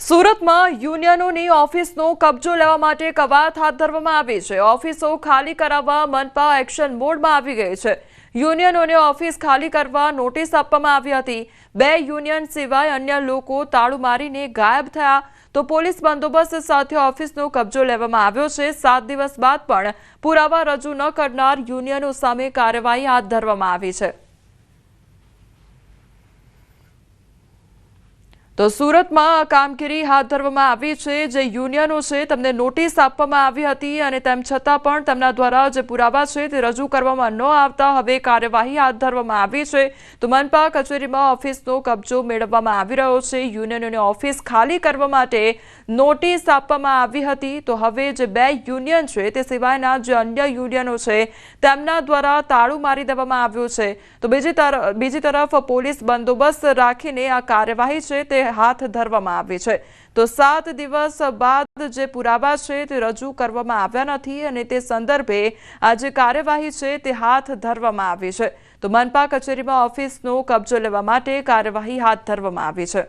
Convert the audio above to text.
સુરતમાં યુનિયનોની ઓફિસનો કબજો લેવા માટે કવાયત હાથ ધરવામાં આવી છે. ઓફિસો ખાલી કરાવવા મનપા એક્શન મોડમાં આવી ગઈ છે. યુનિયનોને ઓફિસ ખાલી કરવા નોટિસ આપવામાં આવી હતી. બે યુનિયન સિવાય અન્ય લોકો તાળું મારીને ગાયબ થયા. તો પોલીસ બંદોબસ્ત સાથે ઓફિસનો કબજો લેવામાં આવ્યો છે. સાત દિવસ બાદ પણ પુરાવા રજૂ ન કરનાર યુનિયનો સામે કાર્યવાહી હાથ ધરવામાં આવી છે. તો સુરતમાં કામગીરી હાથ ધરવામાં આવી છે. જે યુનિયનો છે, તેમને નોટિસ આપવામાં આવી હતી અને તેમ છતાં પણ તેમના દ્વારા જે પુરાવા છે, તે રજૂ કરવામાં ન આવતા હવે કાર્યવાહી હાથ ધરવામાં આવી છે. તો મનપા કચેરીમાં ઓફિસનો કબજો મેળવવામાં આવી રહ્યો છે. યુનિયનોની ઓફિસ ખાલી કરવા માટે નોટિસ આપવામાં આવી હતી. તો હવે જે બે યુનિયન છે, તે સિવાયના જે અન્ય યુનિયનો છે, તેમના દ્વારા તાળું મારી દેવામાં આવ્યું છે. તો બીજી તરફ બીજી તરફ પોલીસ બંદોબસ્ત રાખીને આ કાર્યવાહી છે, તે હાથ ધરવામાં આવી છે. તો સાત દિવસ બાદ જે પુરાવા છે તે રજૂ કરવામાં આવ્યા નથી અને તે સંદર્ભે આ જે કાર્યવાહી છે તે હાથ ધરવામાં આવી છે. તો મનપા કચેરીમાં ઓફિસનો કબજો લેવા માટે કાર્યવાહી હાથ ધરવામાં આવી છે.